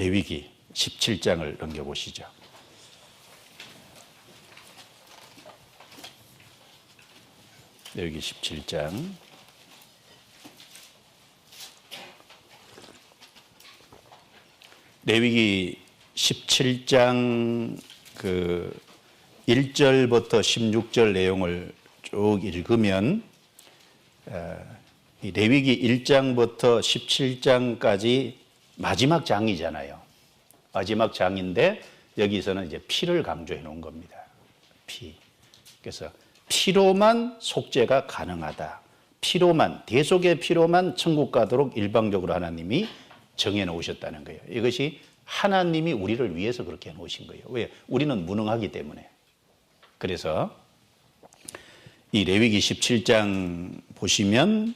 레위기 17장을 넘겨보시죠. 레위기 17장 레위기 17장 그 1절부터 16절 내용을 쭉 읽으면 레위기 1장부터 17장까지 마지막 장이잖아요. 마지막 장인데 여기서는 이제 피를 강조해 놓은 겁니다. 피. 그래서 피로만 속죄가 가능하다. 피로만 대속의 피로만 천국 가도록 일방적으로 하나님이 정해 놓으셨다는 거예요. 이것이 하나님이 우리를 위해서 그렇게 해 놓으신 거예요. 왜? 우리는 무능하기 때문에. 그래서 이 레위기 17장 보시면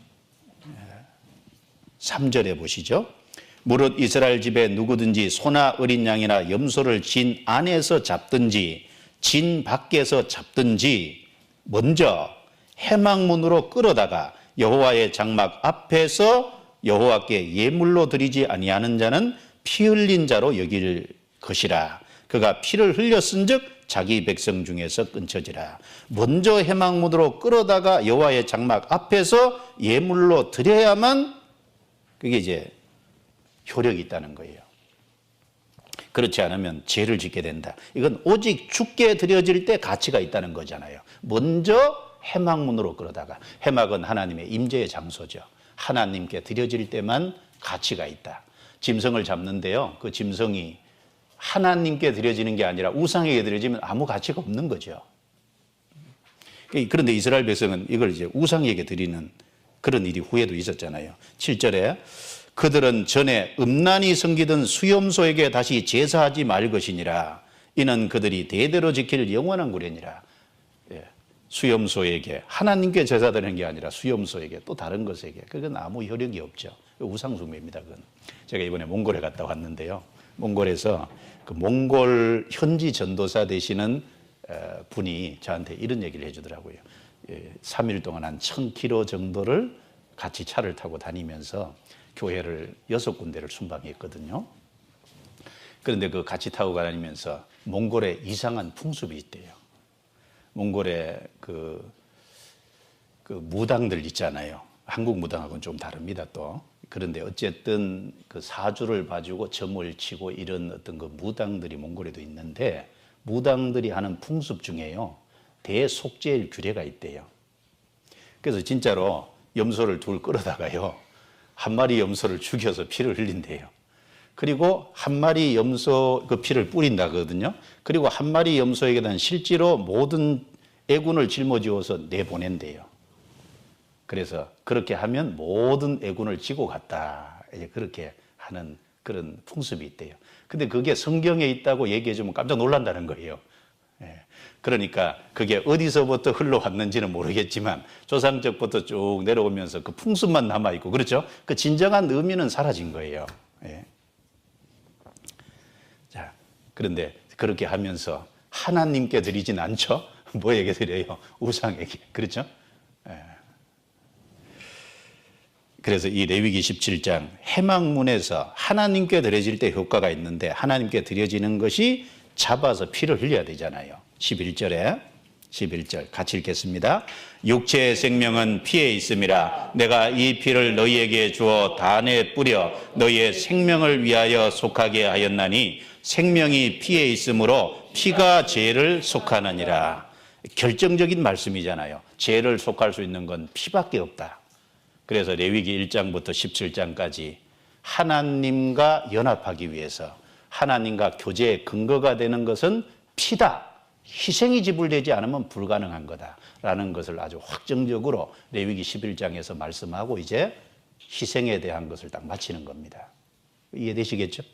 3절에 보시죠. 무릇 이스라엘 집에 누구든지 소나 어린 양이나 염소를 진 안에서 잡든지 진 밖에서 잡든지 먼저 해망문으로 끌어다가 여호와의 장막 앞에서 여호와께 예물로 드리지 아니하는 자는 피 흘린 자로 여길 것이라. 그가 피를 흘렸은즉 자기 백성 중에서 끊쳐지라. 먼저 해망문으로 끌어다가 여호와의 장막 앞에서 예물로 드려야만 그게 이제 효력이 있다는 거예요. 그렇지 않으면 죄를 짓게 된다. 이건 오직 죽게 드려질 때 가치가 있다는 거잖아요. 먼저 해막문으로 끌어다가 해막은 하나님의 임재의 장소죠. 하나님께 드려질 때만 가치가 있다. 짐승을 잡는데요. 그 짐승이 하나님께 드려지는 게 아니라 우상에게 드려지면 아무 가치가 없는 거죠. 그런데 이스라엘 백성은 이걸 이제 우상에게 드리는 그런 일이 후에도 있었잖아요. 7절에 그들은 전에 음란히 섬기던 수염소에게 다시 제사하지 말 것이니라. 이는 그들이 대대로 지킬 영원한 구례니라. 예. 수염소에게 하나님께 제사 드리는 게 아니라 수염소에게 또 다른 것에게 그건 아무 효력이 없죠. 우상 숭배입니다. 그건 제가 이번에 몽골에 갔다 왔는데요. 몽골에서 그 몽골 현지 전도사 되시는 분이 저한테 이런 얘기를 해주더라고요. 3일 동안 한 1000km 정도를 같이 차를 타고 다니면서 교회를 여섯 군데를 순방했거든요. 그런데 그 같이 타고 다니면서 몽골에 이상한 풍습이 있대요. 몽골에 그, 그 무당들 있잖아요. 한국 무당하고는 좀 다릅니다, 또. 그런데 어쨌든 그 사주를 봐주고 점을 치고 이런 어떤 그 무당들이 몽골에도 있는데 무당들이 하는 풍습 중에요. 대속죄일 규례가 있대요. 그래서 진짜로 염소를 둘 끌어다가요. 한 마리 염소를 죽여서 피를 흘린대요. 그리고 한 마리 염소 그 피를 뿌린다거든요. 그리고 한 마리 염소에게 는 실제로 모든 애군을 짊어지어서 내보낸대요. 그래서 그렇게 하면 모든 애군을 지고 갔다. 이제 그렇게 하는 그런 풍습이 있대요. 근데 그게 성경에 있다고 얘기해 주면 깜짝 놀란다는 거예요. 예. 그러니까 그게 어디서부터 흘러왔는지는 모르겠지만 조상적부터 쭉 내려오면서 그 풍습만 남아 있고 그렇죠? 그 진정한 의미는 사라진 거예요. 예. 자, 그런데 그렇게 하면서 하나님께 드리진 않죠? 뭐에게 드려요? 우상에게. 그렇죠? 예. 그래서 이 레위기 17장 해망문에서 하나님께 드려질 때 효과가 있는데 하나님께 드려지는 것이 잡아서 피를 흘려야 되잖아요. 11절에 11절 같이 읽겠습니다. 육체의 생명은 피에 있음이라 내가 이 피를 너희에게 주어 단에 뿌려 너희의 생명을 위하여 속하게 하였나니 생명이 피에 있으므로 피가 죄를 속하느니라. 결정적인 말씀이잖아요. 죄를 속할 수 있는 건 피밖에 없다. 그래서 레위기 1장부터 17장까지 하나님과 연합하기 위해서 하나님과 교제의 근거가 되는 것은 피다. 희생이 지불되지 않으면 불가능한 거다라는 것을 아주 확정적으로 레위기 11장에서 말씀하고 이제 희생에 대한 것을 딱 마치는 겁니다. 이해되시겠죠?